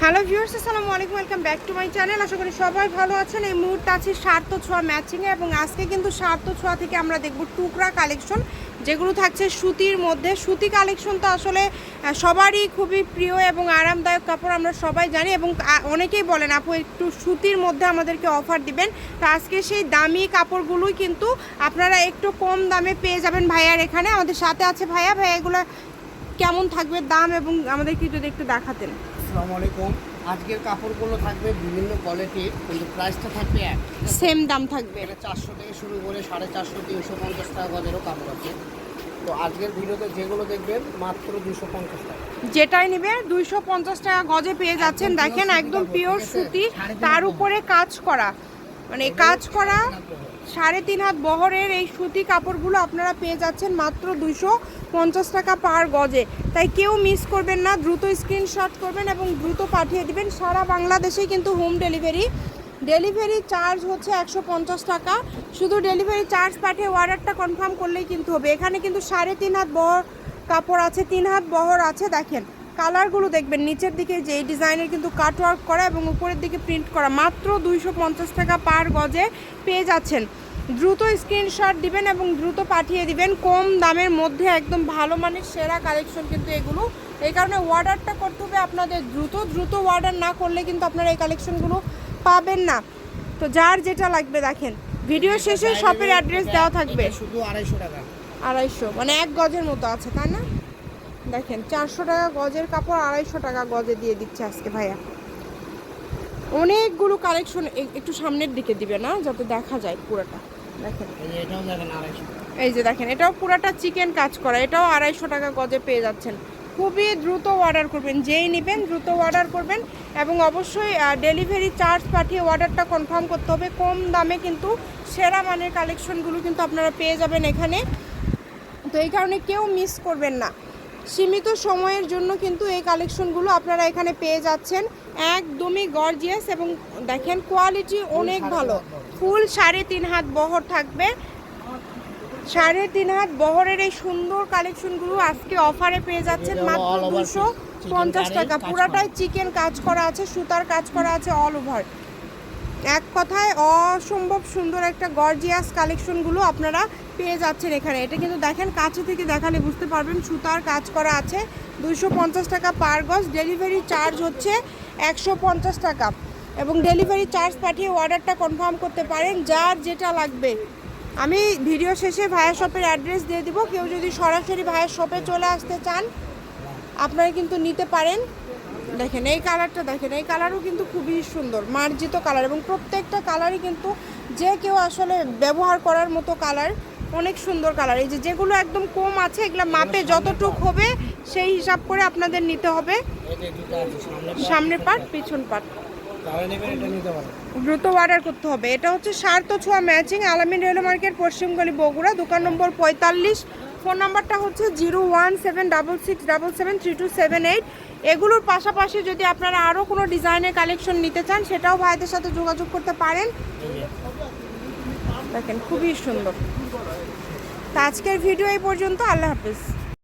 Hello viewers আসসালামু আলাইকুম welcome back to my channel আশা করি সবাই ভালো আছেন। এই মুহূর্তে আছি সার্থ ছোঁয়া ম্যাচিংয়ে এবং আজকে কিন্তু সার্থ ছোঁয়া থেকে আমরা দেখব টুকরা কালেকশন যেগুলো থাকছে সুতির মধ্যে। সুতি কালেকশন তো আসলে সবারই খুবই প্রিয় এবং আরামদায়ক কাপড়, আমরা সবাই জানি এবং অনেকেই বলেন, আপু, একটু সুতির মধ্যে আমাদেরকে অফার দিবেন। তো আজকে সেই দামি কাপড়গুলোই কিন্তু আপনারা একটু কম দামে পেয়ে যাবেন ভাইয়ার এখানে। আমাদের সাথে আছে ভাইয়া। ভাইয়া, এগুলো কেমন থাকবে, দাম এবং আমাদেরকে একটু দেখাতেন। আসসালামু আলাইকুম। আজকের কাপড়গুলো থাকবে বিভিন্ন কোয়ালিটির কিন্তু প্রাইসটা থাকবে এক। সেম দাম থাকবে। এটা চারশো থেকে শুরু করে সাড়ে চারশো তিনশো পঞ্চাশ টাকা গজেরও কাপড় আছে। তো আজকের ভিডিওতে যেগুলো দেখবেন মাত্র দুশো পঞ্চাশ টাকা। যেটাই নেবে দুইশো পঞ্চাশ টাকা গজে পেয়ে যাচ্ছেন। দেখেন একদম পিওর সুতি তার উপরে কাজ করা। মানে কাজ করা সাড়ে তিন হাত বহরের এই সুতি কাপড়গুলো আপনারা পেয়ে যাচ্ছেন মাত্র দুশো পঞ্চাশ টাকা পার গজে। তাই কেউ মিস করবেন না, দ্রুত স্ক্রিনশট করবেন এবং দ্রুত পাঠিয়ে দিবেন। সারা বাংলাদেশে কিন্তু হোম ডেলিভারি ডেলিভারি চার্জ হচ্ছে একশো পঞ্চাশ টাকা। শুধু ডেলিভারি চার্জ পাঠিয়ে অর্ডারটা কনফার্ম করলেই কিন্তু হবে। এখানে কিন্তু সাড়ে তিন হাত বহর কাপড় আছে, তিন হাত বহর আছে, দেখেন। কালারগুলো দেখবেন নিচের দিকে যে এই ডিজাইনের কিন্তু কাটওয়ার্ক করা এবং উপরের দিকে প্রিন্ট করা মাত্র দুইশো পঞ্চাশ টাকা পার গজে পেয়ে যাচ্ছেন। দ্রুত স্ক্রিনশট দিবেন এবং দ্রুত পাঠিয়ে দিবেন কম দামের মধ্যে একদম ভালো মানের সেরা কালেকশন কিন্তু এগুলো। এই কারণে অর্ডারটা করতে হবে আপনাদের দ্রুত দ্রুত অর্ডার না করলে কিন্তু আপনারা এই কালেকশনগুলো পাবেন না। তো যার যেটা লাগবে দেখেন। ভিডিও শেষে শপের অ্যাড্রেস দেওয়া থাকবে। শুধু আড়াইশো টাকা। আড়াইশো মানে এক গজের মতো আছে তাই না? দেখেন চারশো টাকা গজের কাপড় আড়াইশো টাকা গজে দিয়ে দিচ্ছে আজকে ভাইয়া। অনেকগুলো কালেকশন একটু সামনের দিকে দিবে না যাতে দেখা যায় পুরোটা। দেখেন। এই যে দেখেন আড়াইশো। এই যে দেখেন এটাও পুরোটা চিকেন কাজ করা এটাও আড়াইশো টাকা গজে পেয়ে যাচ্ছেন। খুবই দ্রুত অর্ডার করবেন যেই নেবেন দ্রুত অর্ডার করবেন এবং অবশ্যই ডেলিভারি চার্জ পাঠিয়ে অর্ডারটা কনফার্ম করতে হবে। কম দামে কিন্তু সেরা মানের কালেকশনগুলো কিন্তু আপনারা পেয়ে যাবেন এখানে। তো এই কারণে কেউ মিস করবেন না। সীমিত সময়ের জন্য কিন্তু এই কালেকশনগুলো আপনারা এখানে পেয়ে যাচ্ছেন। একদমই গর্জিয়াস এবং দেখেন কোয়ালিটি অনেক ভালো। ফুল সাড়ে তিন হাত বহর থাকবে। সাড়ে তিন হাত বহরের এই সুন্দর কালেকশনগুলো আজকে অফারে পেয়ে যাচ্ছেন মাত্র দুশো পঞ্চাশ টাকা। পুরাটাই চিকেন কাজ করা আছে সুতার কাজ করা আছে অল ওভার এক কথায় অসম্ভব সুন্দর একটা গর্জিয়াস কালেকশনগুলো আপনারা পেয়ে যাচ্ছেন এখানে। এটা কিন্তু দেখেন, কাছে থেকে দেখালে বুঝতে পারবেন, সুতার কাজ করা আছে। দুইশো পঞ্চাশ টাকা পার গজ ডেলিভারি চার্জ হচ্ছে একশো পঞ্চাশ টাকা। এবং ডেলিভারি চার্জ পাঠিয়ে অর্ডারটা কনফার্ম করতে পারেন, যার যেটা লাগবে। আমি ভিডিও শেষে ভায়া শপের অ্যাড্রেস দিয়ে দিব। কেউ যদি সরাসরি ভায়া শপে চলে আসতে চান, আপনারা কিন্তু নিতে পারেন। দেখেন, এই কালারটা দেখেন, এই কালারও কিন্তু খুবই সুন্দর, মার্জিত কালার এবং প্রত্যেকটা কালারই কিন্তু যে কেউ আসলে ব্যবহার করার মতো কালার অনেক সুন্দর কালার এই যে যেগুলো একদম কম আছে, এগুলো মাপে যতটুক হবে, সেই হিসাব করে আপনাদের নিতে হবে। সামনে পাট, পিছন পাট। দ্রুত অর্ডার করতে হবে। এটা হচ্ছে সার্থ ছোঁয়া ম্যাচিং আলামিন রেল মার্কেট, পশ্চিমগলি, বগুড়া। দোকান নম্বর পঁয়তাল্লিশ। ফোন নাম্বারটা হচ্ছে zero one seven double six double seven three two seven eight. এগুলোর পাশাপাশি যদি আপনারা আরও কোনো ডিজাইনের কালেকশন নিতে চান, সেটাও ভাইদের সাথে যোগাযোগ করতে পারেন। দেখেন, খুবই সুন্দর। তা আজকের ভিডিও এই পর্যন্ত। আল্লাহ হাফিজ।